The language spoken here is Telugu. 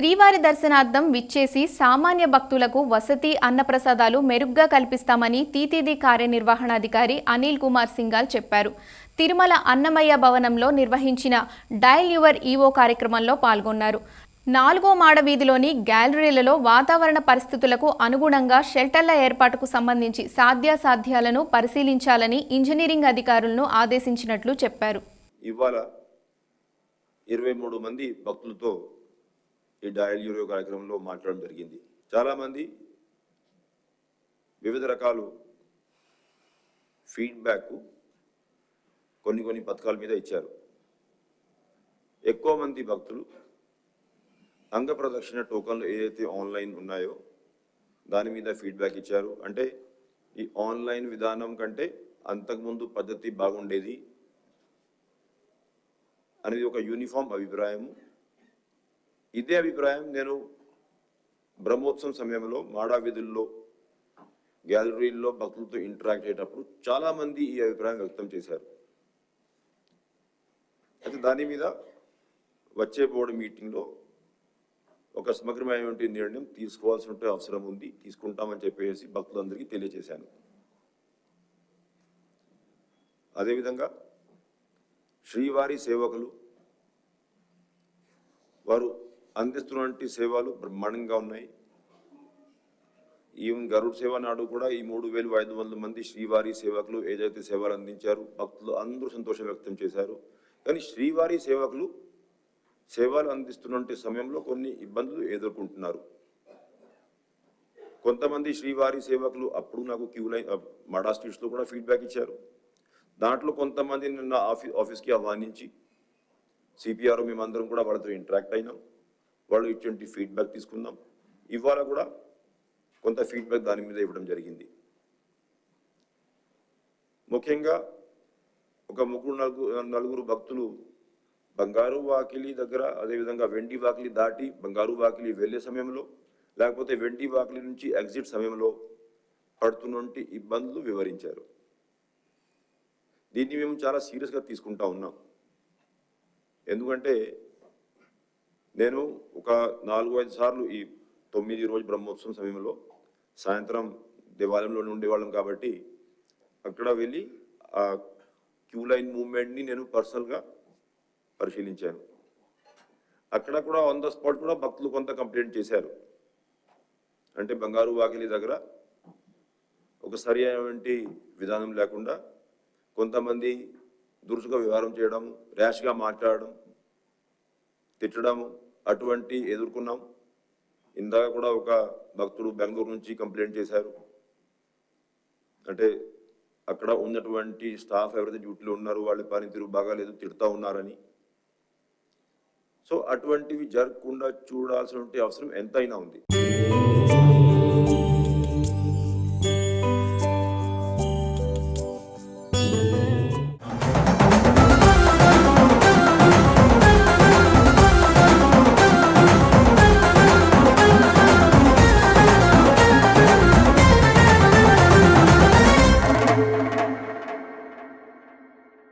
శ్రీవారి దర్శనార్థం విచ్చేసి సామాన్య భక్తులకు వసతి అన్నప్రసాదాలు మెరుగ్గా కల్పిస్తామని టీటీడీ కార్యనిర్వహణాధికారి అనిల్ కుమార్ సింగాల్ చెప్పారు. తిరుమల అన్నమయ్య భవనంలో నిర్వహించిన డైల్ యువర్ ఈవో కార్యక్రమంలో పాల్గొన్నారు. నాలుగో మాడ వీధిలోని గ్యాలరీలలో వాతావరణ పరిస్థితులకు అనుగుణంగా షెల్టర్ల ఏర్పాటుకు సంబంధించి సాధ్యాసాధ్యాలను పరిశీలించాలని ఇంజనీరింగ్ అధికారులను ఆదేశించినట్లు చెప్పారు. ఇవాళ ఇరవై మూడు మంది భక్తులతో ఈ డయల్ యూరో కార్యక్రమంలో మాట్లాడడం జరిగింది. చాలామంది వివిధ రకాలు ఫీడ్బ్యాక్ కొన్ని కొన్ని పథకాల మీద ఇచ్చారు. ఎక్కువ మంది భక్తులు అంగ ప్రదక్షిణ టోకన్లు ఏదైతే ఆన్లైన్ ఉన్నాయో దాని మీద ఫీడ్బ్యాక్ ఇచ్చారు. అంటే ఈ ఆన్లైన్ విధానం కంటే అంతకుముందు పద్ధతి బాగుండేది అనేది ఒక యూనిఫామ్ అభిప్రాయము. ఇదే అభిప్రాయం నేను బ్రహ్మోత్సవం సమయంలో మాడా వీధుల్లో గ్యాలరీల్లో భక్తులతో ఇంటరాక్ట్ అయ్యేటప్పుడు చాలా మంది ఈ అభిప్రాయం వ్యక్తం చేశారు. అయితే దాని మీద వచ్చే బోర్డు మీటింగ్లో ఒక సమగ్రమైనటువంటి నిర్ణయం తీసుకోవాల్సిన అవసరం ఉంది తీసుకుంటామని చెప్పేసి భక్తులందరికీ తెలియజేశాను. అదేవిధంగా శ్రీవారి సేవకులు వారు అందిస్తున్నటువంటి సేవలు బ్రహ్మాండంగా ఉన్నాయి. ఈవెన్ గరుడ్ సేవ నాడు కూడా ఈ మూడు వేలు ఐదు వందల మంది శ్రీవారి సేవకులు ఏదైతే సేవలు అందించారు భక్తులు అందరూ సంతోషం వ్యక్తం చేశారు. కానీ శ్రీవారి సేవకులు సేవలు అందిస్తున్నటువంటి సమయంలో కొన్ని ఇబ్బందులు ఎదుర్కొంటున్నారు. కొంతమంది శ్రీవారి సేవకులు అప్పుడు నాకు క్యూ లైన్ మడా స్ట్రీట్స్లో కూడా ఫీడ్బ్యాక్ ఇచ్చారు. దాంట్లో కొంతమంది నిన్న ఆఫీ ఆఫీస్కి ఆహ్వానించి సిపిఆర్ మేమందరం కూడా వాళ్ళతో ఇంటరాక్ట్ అయినాం. వాళ్ళు ఇటువంటి ఫీడ్బ్యాక్ తీసుకుందాం. ఇవాళ కూడా కొంత ఫీడ్బ్యాక్ దాని మీద ఇవ్వడం జరిగింది. ముఖ్యంగా ఒక ముగ్గురు నలుగురు నలుగురు భక్తులు బంగారు వాకిలి దగ్గర అదేవిధంగా వెండి వాకిలి దాటి బంగారు వాకిలి వెళ్ళే సమయంలో లేకపోతే వెండి వాకిలి నుంచి ఎగ్జిట్ సమయంలో పడుతున్నటువంటి ఇబ్బందులు వివరించారు. దీన్ని మేము చాలా సీరియస్గా తీసుకుంటా ఉన్నాం. ఎందుకంటే నేను ఒక నాలుగు ఐదు సార్లు ఈ తొమ్మిది రోజు బ్రహ్మోత్సవం సమయంలో సాయంత్రం దేవాలయంలో ఉండేవాళ్ళం కాబట్టి అక్కడ వెళ్ళి ఆ క్యూ లైన్ మూవ్మెంట్ని నేను పర్సనల్గా పరిశీలించాను. అక్కడ కూడా ఆన్ ద స్పాట్ కూడా భక్తులు కొంత కంప్లైంట్ చేశారు. అంటే బంగారు వాకిలి దగ్గర ఒక సరి అయినటువంటి విధానం లేకుండా కొంతమంది దురుసుగా వ్యవహారం చేయడం ర్యాష్గా మాట్లాడడం తిట్టడం అటువంటి ఎదుర్కొన్నాం. ఇందాక కూడా ఒక భక్తుడు బెంగళూరు నుంచి కంప్లైంట్ చేశారు. అంటే అక్కడ ఉన్నటువంటి స్టాఫ్ ఎవరైతే డ్యూటీలో ఉన్నారో వాళ్ళ పనితీరు బాగాలేదు తిడుతూ ఉన్నారని. సో అటువంటివి జరగకుండా చూడాల్సిన అవసరం ఎంతైనా ఉంది.